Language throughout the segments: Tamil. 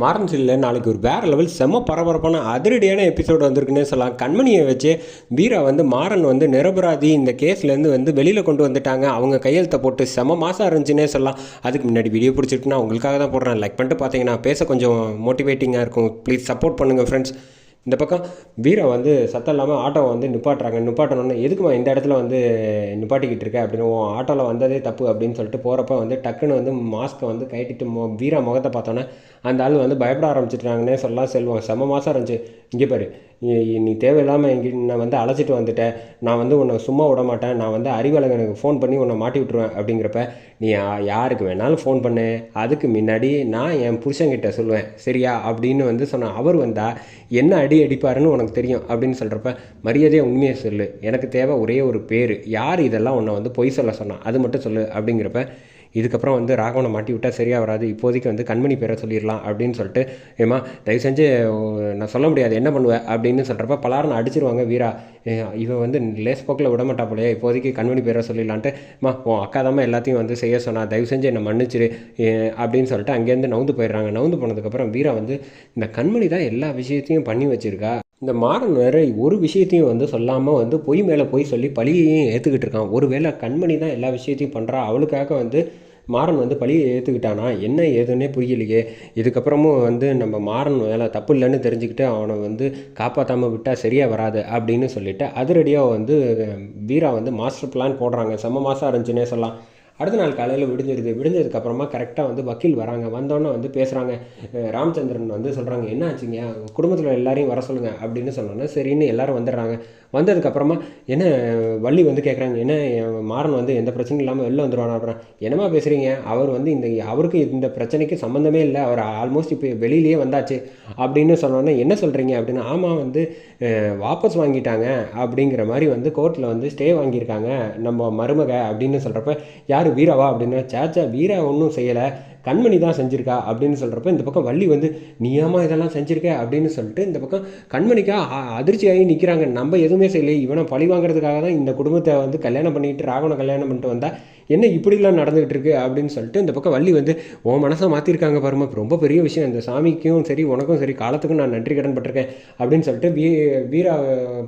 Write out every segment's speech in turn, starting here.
மாறன் நாளைக்கு ஒரு வேறு லெவல் செம்ம பரபரப்பான அதிரடியான எபிசோடு வந்திருக்குன்னே சொல்லலாம். கண்மணியை வச்சு வீரா வந்து மாறன் வந்து நிரபராதி இந்த கேஸ்லேருந்து வந்து வெளியில் கொண்டு வந்துட்டாங்க. அவங்க கையெழுத்தை போட்டு செம மாதம் இருந்துச்சுன்னே சொல்லலாம். அதுக்கு முன்னாடி வீடியோ பிடிச்சிட்டுனா உங்களுக்காக தான் போடுறேன். லைக் பண்ணிட்டு பார்த்தீங்கன்னா பேச கொஞ்சம் மோட்டிவேட்டிங்காக இருக்கும். ப்ளீஸ் சப்போர்ட் பண்ணுங்கள் ஃப்ரெண்ட்ஸ் இந்த பக்கம் வீரா வந்து சத்தம் இல்லாமல் ஆட்டோவை வந்து நிப்பாட்டுறாங்க. நிப்பாட்டணுன்னு எதுக்குமா இந்த இடத்துல வந்து நிப்பாட்டிக்கிட்டு இருக்க அப்படின்னு உன் ஆட்டோவில் வந்ததே தப்பு அப்படின்னு சொல்லிட்டு போகிறப்ப வந்து டக்குன்னு வந்து மாஸ்க்கை வந்து கட்டிட்டு மோ வீரா முகத்தை பார்த்தோன்னே அந்த ஆள் வந்து பயப்பட ஆரம்பிச்சிட்டாங்கன்னே சொல்லலாம் செல்வம். செம்ம மாதம் இருந்துச்சு. இங்கே பாரு நீ- நீ தேவையில்லாமல் எங்கே நான் வந்து அழைச்சிட்டு வந்துட்டேன். நான் வந்து உன்னை சும்மா விட மாட்டேன். நான் வந்து அறிவழகனுக்கு ஃபோன் பண்ணி உன்னை மாட்டி விட்ருவேன் அப்படிங்கிறப்ப நீ யாருக்கு வேணாலும் ஃபோன் பண்ணு. அதுக்கு முன்னாடி நான் என் புருஷன்கிட்ட சொல்லுவேன். சரியா? அப்படின்னு வந்து சொன்னேன் அவர் வந்தால் என்ன அடி அடிப்பாருன்னு உனக்கு தெரியும் அப்படின்னு சொல்கிறப்ப மரியாதையாக உண்மையை சொல்லு. எனக்கு தேவை ஒரே ஒரு பேர். யார் இதெல்லாம் உன்னை வந்து பொய் சொல்ல சொன்னான் அது மட்டும் சொல்லு அப்படிங்கிறப்ப இதுக்கப்புறம் வந்து ராகவனை மாட்டி விட்டால் சரியாக வராது. இப்போதைக்கு வந்து கண்மணி பேரை சொல்லிடலாம் அப்படின்னு சொல்லிட்டு ஏமா தயவு செஞ்சு நான் சொல்ல முடியாது என்ன பண்ணுவேன் அப்படின்னு சொல்கிறப்ப பலாரனை அடிச்சிருவாங்க வீரா. இவன் வந்து லேஸ் போக்கில் விட மாட்டா போலையே இப்போதைக்கு கண்மணி பேரை சொல்லிடலான்ட்டு மா உன் அக்கா தான் எல்லாத்தையும் வந்து செய்ய சொன்னா தயவு செஞ்சு என்னை மன்னிச்சிரு அப்படின்னு சொல்லிட்டு அங்கேருந்து நவுந்து போயிடுறாங்க. நவுந்து போனதுக்கப்புறம் வீரா வந்து இந்த கண்மணி தான் எல்லா விஷயத்தையும் பண்ணி வச்சுருக்கா. இந்த மாறன் வேற ஒரு விஷயத்தையும் வந்து சொல்லாமல் வந்து பொய் மேலே போய் சொல்லி பழியையும் ஏற்றுக்கிட்டு இருக்கான். ஒருவேளை கண்மணி தான் எல்லா விஷயத்தையும் பண்ணுறா அவளுக்காக வந்து மாறன் வந்து பழியை ஏற்றுக்கிட்டானா என்ன ஏதுன்னே புரியலையே. இதுக்கப்புறமும் வந்து நம்ம மாறன் வேலை தப்பு இல்லைன்னு தெரிஞ்சுக்கிட்டு அவனை வந்து காப்பாற்றாமல் விட்டால் சரியாக வராது அப்படின்னு சொல்லிட்டு அதிரடியாக வந்து வீரா வந்து மாஸ்டர் பிளான் போடுறாங்க. செம்ம மாதம் இருந்துச்சுன்னே சொல்லலாம். அடுத்த நாள் காலையில் விடிஞ்சிருது விடிஞ்சதுக்கப்புறமா கரெக்டாக வந்து வக்கீல் வராங்க. வந்தோன்னே வந்து பேசுகிறாங்க ராமச்சந்திரன் வந்து சொல்கிறாங்க என்ன ஆச்சுங்க? குடும்பத்தில் எல்லாரையும் வர சொல்லுங்கள் அப்படின்னு சொன்னோன்னே சரின்னு எல்லாரும் வந்துடுறாங்க. வந்ததுக்கப்புறமா என்ன வள்ளி வந்து கேட்குறாங்க என்ன என் மாறன் வந்து எந்த பிரச்சனையும் இல்லாமல் வெளில வந்துடுவானா அப்புறம் என்னம்மா பேசுகிறீங்க அவர் வந்து இந்த அவருக்கு இந்த பிரச்சனைக்கு சம்மந்தமே இல்லை. அவர் ஆல்மோஸ்ட் இப்போ வெளியிலேயே வந்தாச்சு. அப்படின்னு சொன்னோன்னே என்ன சொல்கிறீங்க அப்படின்னு ஆமாம் வந்து வாபஸ் வாங்கிட்டாங்க. அப்படிங்கிற மாதிரி வந்து கோர்ட்டில் வந்து ஸ்டே வாங்கியிருக்காங்க நம்ம மருமக அப்படின்னு சொல்கிறப்ப யார் வீராவா அப்படின்னு? சேச்சா வீரா ஒன்றும் செய்யலை. கண்மணி தான் செஞ்சுருக்கா அப்படின்னு சொல்கிறப்ப இந்த பக்கம் வள்ளி வந்து நீயாமா இதெல்லாம் செஞ்சுருக்க? அப்படின்னு சொல்லிட்டு இந்த பக்கம் கண்மணிக்கா அ- அதிர்ச்சியாகி நிற்கிறாங்க நம்ம எதுவுமே செய்யலை இவனை பழி வாங்குறதுக்காக தான் இந்த குடும்பத்தை வந்து கல்யாணம் பண்ணிட்டு ராகவனை கல்யாணம் பண்ணிட்டு வந்தால் என்ன இப்படிலாம் நடந்துகிட்டு இருக்கு? அப்படின்னு சொல்லிட்டு இந்த பக்கம் வள்ளி வந்து உன் மனசை மாற்றிருக்காங்க பாருமா ரொம்ப பெரிய விஷயம். இந்த சாமிக்கும் சரி உனக்கும் சரி காலத்துக்கும் நான் நன்றி கடன் பட்டிருக்கேன். அப்படின்னு சொல்லிட்டு வீ வீரா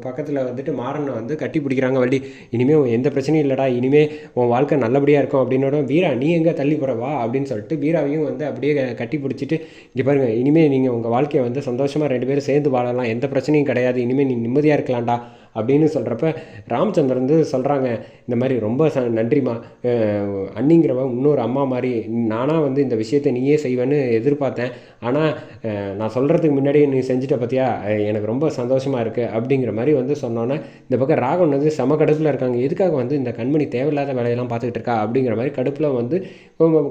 பக்கத்தில் வந்துட்டு மாறனை வந்து கட்டி பிடிக்கிறாங்க வள்ளி. இனிமேல் உன் எந்த பிரச்சனையும் இல்லைடா. இனிமேல் உன் வாழ்க்கை நல்லபடியாக இருக்கும். அப்படின்னோட வீரா நீ எங்கே தள்ளி போகிறவா வா. அப்படின்னு சொல்லிட்டு மீராவையும் வந்து அப்படியே கட்டி பிடிச்சிட்டு இங்கே பாருங்கள் இனிமேல் நீங்கள் உங்கள் வாழ்க்கையை வந்து சந்தோஷமாக ரெண்டு பேரும் சேர்ந்து வாழலாம். எந்த பிரச்சனையும் கிடையாது. இனிமேல் நீ நிம்மதியாக இருக்கலாம்டா. அப்படின்னு சொல்கிறப்ப ராமச்சந்திரன் வந்து சொல்கிறாங்க இந்த மாதிரி ரொம்ப ச நன்றிம்மா. அண்ணிங்கிறவ இன்னொரு அம்மா மாதிரி நானாக வந்து இந்த விஷயத்தை நீயே செய்வேன்னு எதிர்பார்த்தேன். ஆனால் நான் சொல்கிறதுக்கு முன்னாடி நீ செஞ்சுட்ட பார்த்தியா எனக்கு ரொம்ப சந்தோஷமாக இருக்குது அப்படிங்கிற மாதிரி வந்து சொன்னோன்னே இந்த பக்கம் ராகவன் வந்து செம கடுப்பில் இருக்காங்க. எதுக்காக வந்து இந்த கண்மணி தேவையில்லாத வேலையெல்லாம் பார்த்துக்கிட்டு இருக்கா? அப்படிங்கிற மாதிரி கடுப்பில் வந்து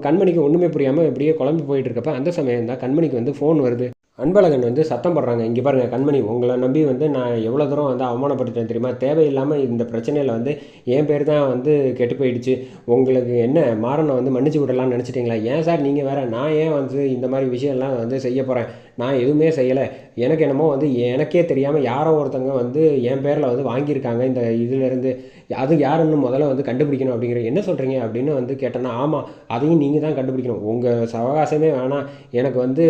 கண்மணிக்கு ஒன்றுமே புரியாமல் இப்படியே குழம்பு போயிட்டு இருக்கப்ப அந்த சமயம் தான் கண்மணிக்கு வந்து ஃபோன் வருது. அன்பழகன் வந்து சத்தம் போடுறாங்க. இங்கே பாருங்கள் கண்மணி உங்களை நம்பி வந்து நான் எவ்வளோ தூரம் வந்து அவமானப்பட்டுட்டேன் தெரியுமா? தேவையில்லாமல் இந்த பிரச்சனையில் வந்து என் பேர் தான் வந்து கெட்டு போயிடுச்சு. உங்களுக்கு என்ன மாறனை வந்து மன்னிச்சு விடலாம்னு நினச்சிட்டிங்களா? ஏன் சார் நீங்கள் வேறு? நான் ஏன் வந்து இந்த மாதிரி விஷயம்லாம் வந்து செய்ய போகிறேன் நான் எதுவுமே செய்யலை. எனக்கு என்னமோ வந்து எனக்கே தெரியாமல் யாரோ ஒருத்தங்க வந்து என் பேரில் வந்து வாங்கியிருக்காங்க இந்த இதிலேருந்து அது யாருன்னு முதல்ல வந்து கண்டுபிடிக்கணும் அப்படிங்கிற என்ன சொல்கிறீங்க அப்படின்னு வந்து கேட்டேன்னா ஆமாம் அதையும் நீங்கள் தான் கண்டுபிடிக்கணும். உங்கள் சவகாசமே வேணாம். எனக்கு வந்து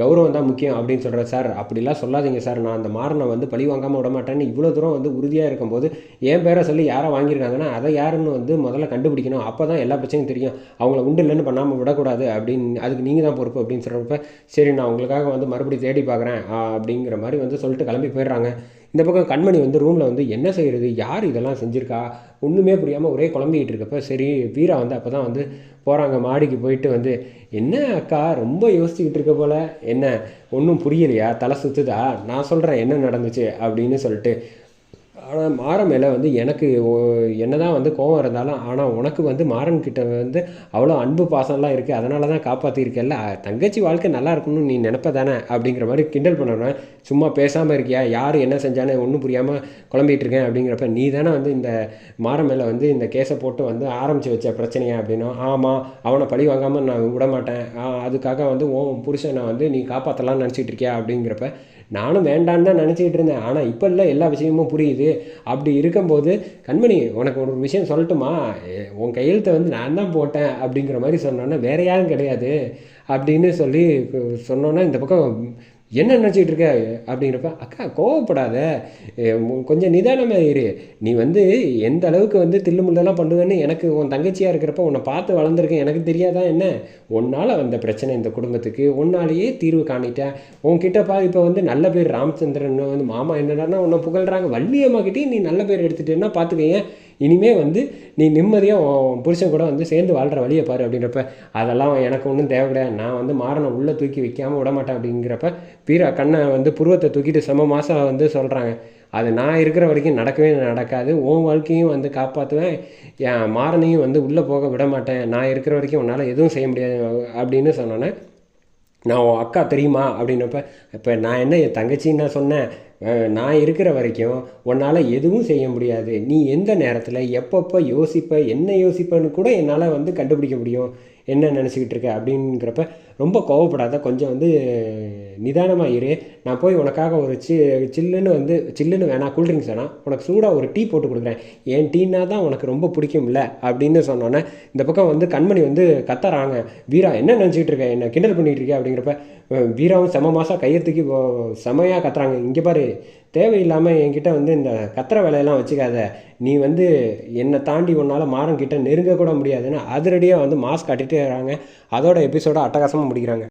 கௌரவம் தான் முக்கியம் அப்படின்னு சொல்கிறேன் சார். அப்படிலாம் சொல்லாதீங்க சார். நான் அந்த மாறனை வந்து பழி வாங்காமல் விட மாட்டேன்னு இவ்வளோ தூரம் வந்து உறுதியாக இருக்கும்போது என் பேரை சொல்லி யாரை வாங்கியிருக்காங்கன்னா அதை யாருன்னு வந்து முதல்ல கண்டுபிடிக்கணும். அப்போ தான் எல்லா பிரச்சனையும் தெரியும். அவங்கள உண்டு இல்லைன்னு பண்ணாமல் விடக்கூடாது. அப்படின்னு அதுக்கு நீங்கள் தான் பொறுப்பு அப்படின்னு சொல்கிறப்ப சரி நான் உங்களுக்காக வந்து மறுபடியும் தேடி பார்க்குறேன். அப்படிங்கிற மாதிரி வந்து சொல்லிட்டு கிளம்பி போயிடுறாங்க. இந்த பக்கம் கண்மணி வந்து ரூமில் வந்து என்ன செய்கிறது யார் இதெல்லாம் செஞ்சுருக்கா? ஒன்றுமே புரியாமல் ஒரே குழம்பிக்கிட்டு இருக்கப்ப சரி வீரா வந்து அப்போ தான் வந்து போகிறாங்க மாடிக்கு போயிட்டு வந்து என்ன அக்கா ரொம்ப யோசிச்சுக்கிட்டு இருக்க போல? என்ன? ஒன்றும் புரியலையா? தலை சுற்றுதா நான் சொல்கிறேன் என்ன நடந்துச்சு? அப்படின்னு சொல்லிட்டு ஆனால் மாறன் மேலே வந்து எனக்கு என்ன தான் வந்து கோவம் இருந்தாலும் ஆனால் உனக்கு வந்து மாறன்கிட்ட வந்து அவ்வளோ அன்பு பாசம்லாம் இருக்குது அதனால தான் காப்பாற்றிருக்கல தங்கச்சி வாழ்க்கை நல்லா இருக்கணும்னு நீ நினப்ப தானே அப்படிங்கிற மாதிரி கிண்டல் பண்ணுறேன் சும்மா பேசாமல் இருக்கியா? யார் என்ன செஞ்சானே ஒன்றும் புரியாமல் குழம்பிகிட்டு இருக்கேன் அப்படிங்கிறப்ப நீ தானே வந்து இந்த மாறன் மேலே வந்து இந்த கேஸை போட்டு வந்து ஆரம்பித்து வச்ச பிரச்சனையா அப்படின்னா ஆமாம் அவனை பழி வாங்காமல் நான் விட மாட்டேன் அதுக்காக வந்து உன் புருஷனை வந்து நீ காப்பாற்றலாம்னு நினச்சிட்டு இருக்கியா அப்படிங்கிறப்ப நானும் வேண்டான்னு தான் நினச்சிக்கிட்டு இருந்தேன். ஆனால் இப்போ இல்லை எல்லா விஷயமும் புரியுது. அப்படி இருக்கும்போது கண்மணி உனக்கு ஒரு விஷயம் சொல்லட்டுமா? உன் கையெழுத்தை வந்து நான் தான் போட்டேன் அப்படிங்கிற மாதிரி சொன்னோன்னே வேற யாரும் கிடையாது. அப்படின்னு சொல்லி சொன்னோன்னா இந்த பக்கம் என்ன நினச்சிக்கிட்டு இருக்க? அப்படிங்கிறப்ப அக்கா கோவப்படாத. கொஞ்சம் நிதானமாக இரு. நீ வந்து எந்த அளவுக்கு வந்து தில்லு பண்ணுவேன்னு எனக்கு உன் தங்கச்சியாக இருக்கிறப்ப உன்னை பார்த்து வளர்ந்துருக்கேன். எனக்கு தெரியாதா என்ன? உன்னால் வந்த பிரச்சனை இந்த குடும்பத்துக்கு. உன்னாலேயே தீர்வு காணிட்டேன் உன்கிட்டப்பா இப்போ வந்து நல்ல பேர் ராமச்சந்திரன் வந்து மாமா என்னடான்னா உன்னை புகழ்கிறாங்க வள்ளியம்மாக்கிட்டேயும் நீ நல்ல பேர் எடுத்துட்டேன்னா பார்த்துக்கேன் இனிமேல் வந்து நீ நிம்மதியாக உன் புருஷன் கூட வந்து சேர்ந்து வாழ்கிற வழியை பாரு அப்படின்றப்ப அதெல்லாம் எனக்கு ஒன்றும் தேவை கிடையாது நான் வந்து மாறனை உள்ளே தூக்கி வைக்காமல் விட மாட்டேன் அப்படிங்கிறப்ப வீரா கண்ணை வந்து புருவத்தை தூக்கிட்டு செம மாதம் வந்து சொல்கிறாங்க அது நான் இருக்கிற வரைக்கும் நடக்கவே நடக்காது. உன் வாழ்க்கையும் வந்து காப்பாற்றுவேன் என் மாறனையும் வந்து உள்ளே போக விட மாட்டேன். நான் இருக்கிற வரைக்கும் உன்னால் எதுவும் செய்ய முடியாது அப்படின்னு சொன்னோன்னே நான் உன் அக்கா தெரியுமா அப்படின்னப்ப இப்போ நான் என்ன என் தங்கச்சின்னு நான் சொன்னேன். நான் இருக்கிற வரைக்கும் உன்னால் எதுவும் செய்ய முடியாது. நீ எந்த நேரத்தில் எப்பப்போ யோசிப்ப என்ன யோசிப்பேன்னு கூட என்னால் வந்து கண்டுபிடிக்க முடியும். என்ன நினச்சிக்கிட்டு இருக்க? அப்படிங்கிறப்ப ரொம்ப கோவப்படாத கொஞ்சம் வந்து நிதானமாக இரு. நான் போய் உனக்காக ஒரு சி சில்லுன்னு வந்து சில்லுன்னு வேணாம் கூல்ட்ரிங்க்ஸ் வேணாம். உனக்கு சூடாக ஒரு டீ போட்டு கொடுக்குறேன். ஏன் டீனா தான் உனக்கு ரொம்ப பிடிக்கும்ல? அப்படின்னு சொன்னோன்னே இந்த பக்கம் வந்து கண்மணி வந்து கத்துறாங்க. வீரா என்ன நினச்சிக்கிட்டு இருக்க? என்ன கிண்டல் பண்ணிகிட்டு இருக்கேன் அப்படிங்கிறப்ப வீராவும் செம மாதம் கையத்துக்கு செமையாக கத்துறாங்க. இங்கே பாரு தேவையில்லாமல் என்கிட்ட வந்து இந்த கத்துற வேலையெல்லாம் வச்சுக்காத. நீ வந்து என்னை தாண்டி உன்னால் மாறன் கிட்ட நெருங்க கூட முடியாதுன்னு அதிரடியாக வந்து மாஸ்க் காட்டிட்டு வராங்க அதோட எபிசோட அட்டகாசமாக முடிக்கிறாங்க.